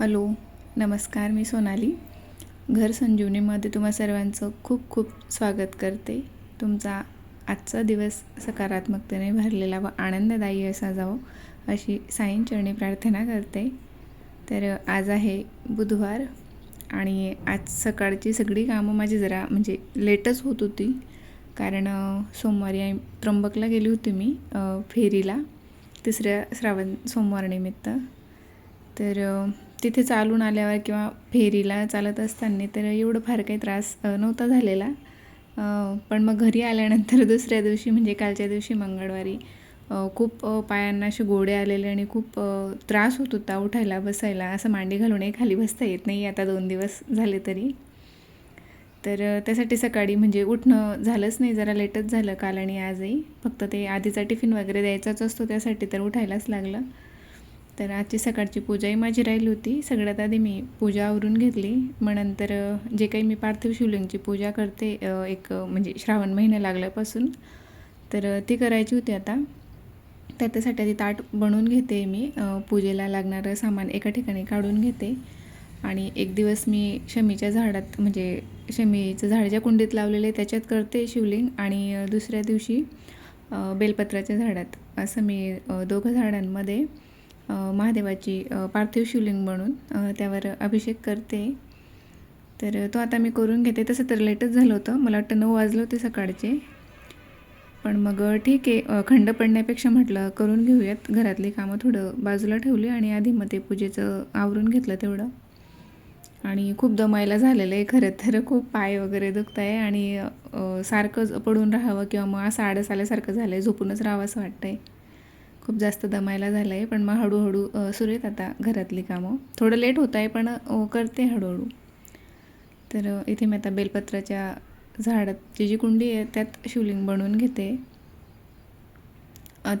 Hello नमस्कार मी सोनाली. घर संजीवनीमध्ये तुम्हा सर्वांचं खूप खूप स्वागत करते. तुमचा आजचा दिवस सकारात्मकतेने भरलेला व आनंददायी असा जावो अशी साईंचरणी प्रार्थना करते. तर आज आहे बुधवार आणि आज सकाळची सगळी कामं माझी जरा म्हणजे लेटच होत होती. कारण सोमवारी आई त्र्यंबकला गेली होती मी फेरीला तिसऱ्या श्रावण सोमवारनिमित्त तर तिथे चालून आल्यावर किंवा फेरीला चालत असताना तर एवढं फार काही त्रास नव्हता झालेला. पण मग घरी आल्यानंतर दुसऱ्या दिवशी म्हणजे कालच्या दिवशी मंगळवारी खूप पायांना असे गोडे आलेले आणि खूप त्रास होत होता उठायला बसायला. असं मांडी घालूनही खाली बसता येत नाही आता दोन दिवस झाले तरी. तर त्यासाठी सकाळी म्हणजे उठणं झालंच नाही जरा लेटच झालं काल आणि आजही. फक्त ते आधीचा टिफिन वगैरे द्यायचाच असतो त्यासाठी तर उठायलाच लागलं. तर आजची सकाळची पूजाही माझी राहिली होती. सगळ्यात आधी मी पूजा आवरून घेतली. मग नंतर जे काही मी पार्थिव शिवलिंगची पूजा करते एक म्हणजे श्रावण महिना लागल्यापासून तर ती करायची होती आता. त्याच्यासाठी आधी ताट बनवून घेते मी. पूजेला लागणारं सामान एका ठिकाणी काढून घेते. आणि एक दिवस मी शमीच्या झाडात म्हणजे शमीचं झाड ज्या कुंडीत लावलेलं आहे त्याच्यात करते शिवलिंग. आणि दुसऱ्या दिवशी बेलपत्राच्या झाडात असं मी दोघं झाडांमध्ये महादेवाची पार्थिव शिवलिंग म्हणून त्यावर अभिषेक करते. तर तो आता मी करून घेते. तसं तर लेटच झालं होतं. मला वाटतं नऊ वाजले होते सकाळचे. पण मग ठीक आहे. खंड पडण्यापेक्षा म्हटलं करून घेऊयात. घरातली कामं थोडं बाजूला ठेवली आणि आधी मग ते पूजेचं आवरून घेतलं तेवढं. आणि खूप दमायला झालेलं आहे. खरं तर खूप पाय वगैरे दुखत आहे आणि सारखं सारखंच पडून राहावं किंवा मग असं आडस आल्यासारखं झालं आहे झोपूनच राहावं असं वाटतं आहे खूप जास्त दमायला झालं आहे पण मग हळूहळू सुरू आहेत आता घरातली कामं. थोडं लेट होत आहे पण करते हळूहळू. तर इथे मी आता बेलपत्राच्या झाडाची जी कुंडी आहे त्यात शिवलिंग बनवून घेते.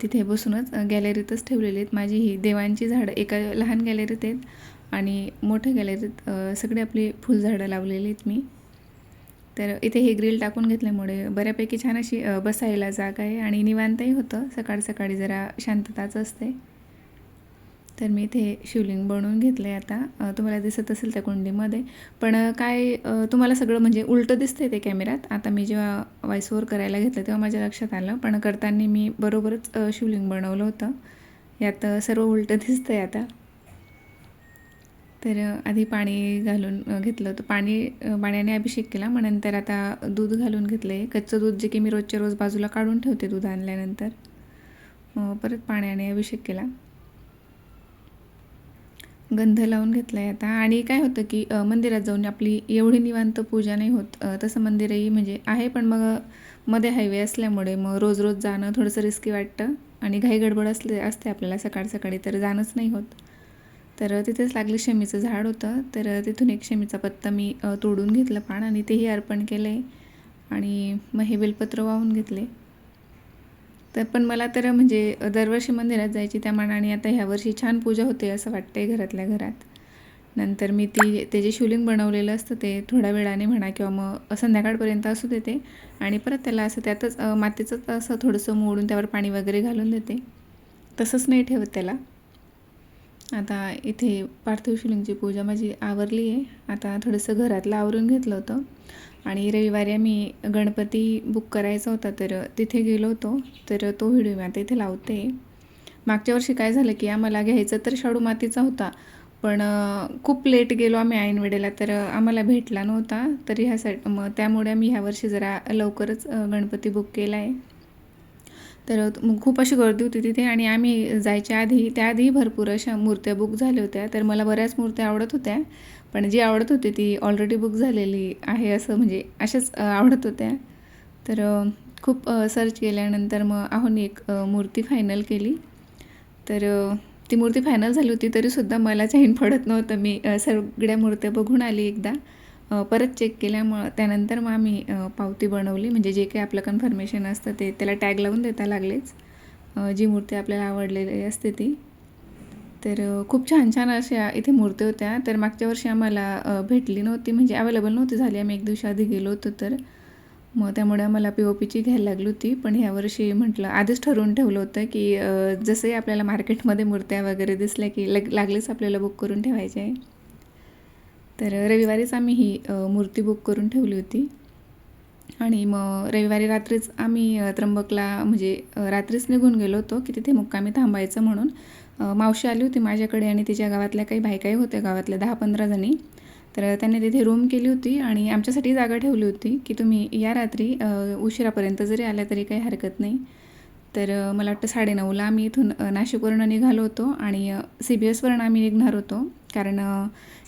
तिथे बसूनच गॅलरीतच ठेवलेली आहेत माझी ही. देवांची झाडं एका लहान गॅलरीत आहेत आणि मोठ्या गॅलरीत सगळे सगळी आपली फुलझाडं लावलेली आहेत मी. तर इथे हे ग्रिल टाकून घेतल्यामुळे बऱ्यापैकी छान अशी बसायला जागा आहे आणि निवांतही होतं. सकाळ सकाळी जरा शांतताच असते. तर मी इथे शिवलिंग बनवून घेतलं आहे आता तुम्हाला दिसत असेल त्या कुंडीमध्ये. पण काय तुम्हाला सगळं म्हणजे उलटं दिसतंय ते कॅमेऱ्यात. आता मी जेव्हा व्हॉइस ओव्हर करायला घेतलं तेव्हा माझ्या लक्षात आलं. पण करताना मी बरोबरच शिवलिंग बनवलं होतं. यात सर्व उलटं दिसतंय आता. तर आधी पाणी घालून घेतलं होतं. पाणी पाण्याने अभिषेक केला मग नंतर आता दूध घालून घेतलं आहे कच्चं दूध जे की मी रोजच्या रोज बाजूला काढून ठेवते दूध आणल्यानंतर. परत पाण्याने अभिषेक केला. गंध लावून घेतला आहे आता. आणि काय होतं की मंदिरात जाऊन आपली एवढी निवांत पूजा नाही होत. तसं मंदिरही म्हणजे आहे पण मग मध्ये हायवे असल्यामुळे मग रोज रोज जाणं थोडंसं रिस्की वाटतं. आणि घाई गडबड असले असते आपल्याला सकाळ सकाळी तर जाणंच नाही होत. तर तिथेच लागले शमीचं झाड होतं. तर तिथून एक शमीचा पत्ता मी तोडून घेतलं पान आणि तेही अर्पण केलं आहे आणि मग हे बेलपत्र वाहून घेतले. तर पण मला तर म्हणजे दरवर्षी मंदिरात जायची त्या मानाने आता ह्या वर्षी छान पूजा होते असं वाटतंय घरातल्या घरात. नंतर मी ती ते जे शिवलिंग बनवलेलं असतं ते थोड्या वेळाने म्हणा किंवा मग संध्याकाळपर्यंत असू देते. आणि परत त्याला असं त्यातच मातीचंच असं थोडंसं मोडून त्यावर पाणी वगैरे घालून देते. तसंच नाही ठेवत त्याला. आता इथे पार्थिव शिवलिंगची पूजा माझी आवरली आहे. आता थोडंसं घरातलं आवरून घेतलं होतं. आणि रविवारी आम्ही गणपती बुक करायचा होता तर तिथे गेलो होतो. तर तो व्हिडिओ मी आता इथे लावते. मागच्या वर्षी काय झालं की आम्हाला घ्यायचं तर शाडू मातीचा होता पण खूप लेट गेलो आम्ही ऐनवेळेला तर आम्हाला भेटला नव्हता. तर ह्यासाठी मग त्यामुळे आम्ही ह्या वर्षी जरा लवकरच गणपती बुक केला आहे. तर मग खूप अशी गर्दी होती तिथे आणि आम्ही जायच्या आधी त्याआधी भरपूर अशा मूर्त्या बुक झाल्या होत्या. तर मला बऱ्याच मूर्त्या आवडत होत्या. पण जी आवडत होती ती ऑलरेडी बुक झालेली आहे असं म्हणजे अशाच आवडत होत्या. तर खूप सर्च केल्यानंतर मग आहोनी एक मूर्ती फायनल केली. तर ती मूर्ती फायनल झाली होती तरीसुद्धा मला चैन पडत नव्हतं. मी सगळ्या मूर्त्या बघून आली एकदा. परत चेक केल्यामुळं त्यानंतर मग आम्ही पावती बनवली. म्हणजे जे काही आपलं कन्फर्मेशन असतं ते त्याला टॅग लावून देता लागलेच. जी मूर्ती आपल्याला आवडलेली असते ती. तर खूप छान छान अशा इथे मूर्ती होत्या. तर मागच्या वर्षी आम्हाला भेटली नव्हती. म्हणजे अवेलेबल नव्हती झाली. आम्ही एक दिवशी आधी गेलो होतो तर. मग त्यामुळे आम्हाला पी ओ पीची घ्यायला लागली होती. पण ह्यावर्षी म्हटलं आधीच ठरवून ठेवलं होतं की जसंही आपल्याला मार्केटमध्ये मूर्त्या वगैरे दिसल्या की लग लागलीच आपल्याला बुक करून ठेवायचे आहे. तर रविवारीच आम्ही ही मूर्ती बुक करून ठेवली होती. आणि मग रविवारी रात्रीच आम्ही त्र्यंबकला म्हणजे रात्रीच निघून गेलो होतो की तिथे मुक्कामी थांबायचं म्हणून. मावशी आली होती माझ्याकडे आणि तिच्या गावातल्या काही बायकाही होत्या गावातल्या दहा पंधरा जणी. तर त्यांनी तिथे रूम केली होती आणि आमच्यासाठी जागा ठेवली होती की तुम्ही या रात्री उशिरापर्यंत जरी आल्या तरी काही हरकत नाही. तर मला वाटतं साडेनऊला आम्ही इथून नाशिकवरून निघालो होतो आणि सी बी एसवरून आम्ही निघणार होतो. कारण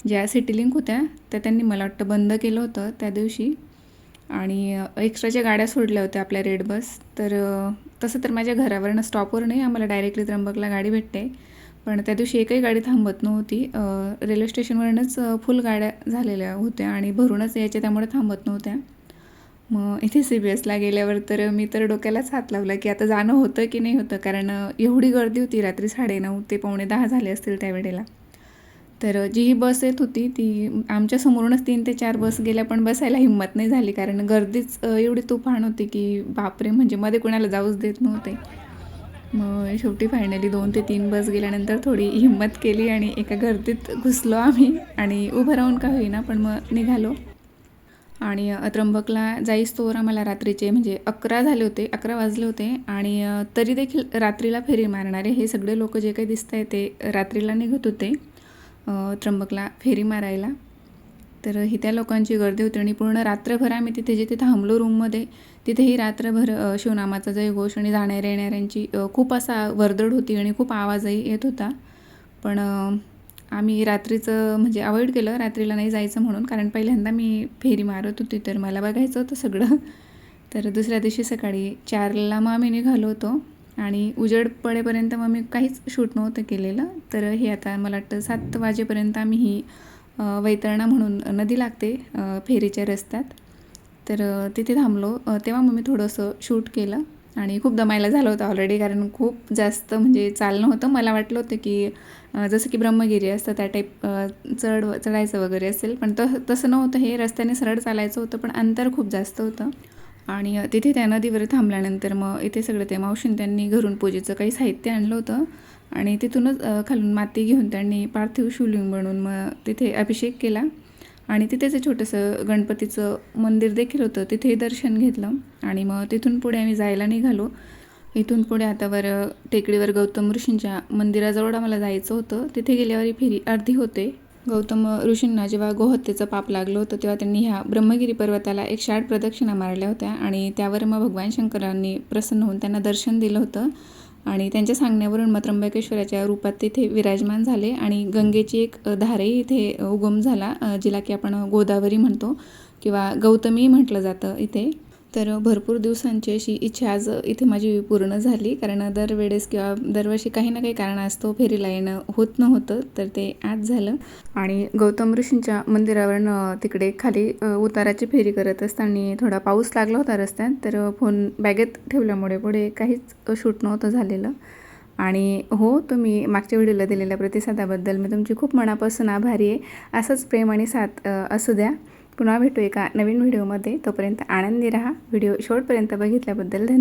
ज्या सिटी लिंक होत्या त्या त्यांनी मला वाटतं बंद केलं होतं त्या दिवशी. आणि एक्स्ट्राच्या गाड्या सोडल्या होत्या आपल्या रेड बस तर तसं तर माझ्या घरावरनं स्टॉपवर नाही आम्हाला डायरेक्टली त्र्यंबकला गाडी भेटते. पण त्या दिवशी एकही गाडी थांबत नव्हती. रेल्वे स्टेशनवरूनच फुल गाड्या झालेल्या होत्या आणि भरूनच यायच्या त्यामुळे थांबत नव्हत्या. मग इथे सी बी एसला गेल्यावर तर मी तर डोक्यालाच हात लावला की आता जाणं होतं की नाही होतं? कारण एवढी गर्दी होती रात्री साडेनऊ ते पावणे दहा झाले असतील त्यावेळेला तर जी ही बस येत होती ती आमच्या समोरूनच तीन ते चार बस गेल्या पण बसायला हिंमत नाही झाली. कारण गर्दीच एवढी तुफान होती की बापरे! म्हणजे मध्ये कोणाला जाऊच देत नव्हते. मग शेवटी फायनली दोन ते तीन बस गेल्यानंतर थोडी हिंमत केली आणि एका गर्दीत घुसलो आम्ही आणि उभं राहून का होईना पण मग निघालो. आणि त्र्यंबकला जाईस्तोवर आम्हाला रात्रीचे म्हणजे अकरा झाले होते अकरा वाजले होते आणि तरी देखील रात्रीला फेरी मारणारे हे सगळे लोक जे काही दिसत आहे ते रात्रीला निघत होते त्र्यंबकला फेरी मारायला. तर ही त्या लोकांची गर्दी होती आणि पूर्ण रात्रभर आम्ही तिथे जिथे थांबलो रूममध्ये तिथेही रात्रभर शिवनामाचा जयघोष आणि जाणाऱ्या येणाऱ्यांची खूप असा वर्दळ होती आणि खूप आवाजही येत होता. पण आम्ही रात्रीचं म्हणजे अवॉइड केलं रात्रीला नाही जायचं म्हणून कारण पहिल्यांदा मी फेरी मारत होती तर मला बघायचं होतं सगळं. तर दुसऱ्या दिवशी सकाळी चारला मग आम्ही निघालो होतो आणि उजेड पडेपर्यंत मग मी काहीच शूट नव्हतं केलेलं. तर हे आता मला वाटतं सात वाजेपर्यंत आम्ही ही वैतरणा म्हणून नदी लागते फेरीच्या रस्त्यात. तर तिथे थांबलो. तेव्हा मग मी थोडंसं शूट केलं आणि खूप दमायला झालं होतं ऑलरेडी कारण खूप जास्त म्हणजे चालणं होतं. मला वाटलं होतं की जसं की ब्रह्मगिरी असतं त्या टाईप चढ चढायचं वगैरे असेल पण तसं तसं नव्हतं. हे रस्त्याने सरळ चालायचं होतं पण अंतर खूप जास्त होतं. आणि तिथे त्या नदीवर थांबल्यानंतर मग इथे सगळं ते मावशीन त्यांनी घरून पूजेचं काही साहित्य आणलं होतं. आणि तिथूनच खालून माती घेऊन त्यांनी पार्थिव शिवलिंग बनवून मग तिथे अभिषेक केला. आणि तिथेच छोटंसं गणपतीचं मंदिर देखील होतं तिथे दर्शन घेतलं. आणि मग तिथून पुढे आम्ही जायला निघालो. इथून पुढे आता वर टेकडीवर गौतम ऋषींच्या मंदिराजवळ आम्हाला जायचं होतं. तिथे गेल्यावर फेरी अर्धी होते. गौतम ऋषींना जेव्हा गोहत्येचं पाप लागलं होतं तेव्हा त्यांनी ह्या ब्रह्मगिरी पर्वताला एक शाट प्रदक्षिणा मारल्या होत्या आणि त्यावर मग भगवान शंकरांनी प्रसन्न होऊन त्यांना दर्शन दिलं होतं. आणि त्यांच्या सांगण्यावरून मग त्र्यंबकेश्वराच्या रूपात तिथे विराजमान झाले आणि गंगेची एक धारही इथे उगम झाला जिला की आपण गोदावरी म्हणतो किंवा गौतमी म्हटलं जातं इथे. तर भरपूर दिवसांची अशी इच्छा आज इथे माझी पूर्ण झाली. कारण दरवेळेस किंवा दरवर्षी काही ना काही कारणास्तव फेरीला येणं होत नव्हतं तर ते आज झालं. आणि गौतम ऋषींच्या मंदिरावरनं तिकडे खाली उताराची फेरी करत असताना थोडा पाऊस लागला होता रस्त्यात तर फोन बॅगेत ठेवल्यामुळे पुढे काहीच शूट नव्हतं झालेलं. आणि हो तुम्ही मागच्या व्हिडिओला दिलेल्या प्रतिसादाबद्दल मी तुमची खूप मनापासून आभारी आहे. असंच प्रेम आणि साथ असू द्या. पुन्हा भेटू एका नवीन व्हिडिओमध्ये. तोपर्यंत आनंदी राहा. व्हिडिओ शेवटपर्यंत बघितल्याबद्दल धन्यवाद.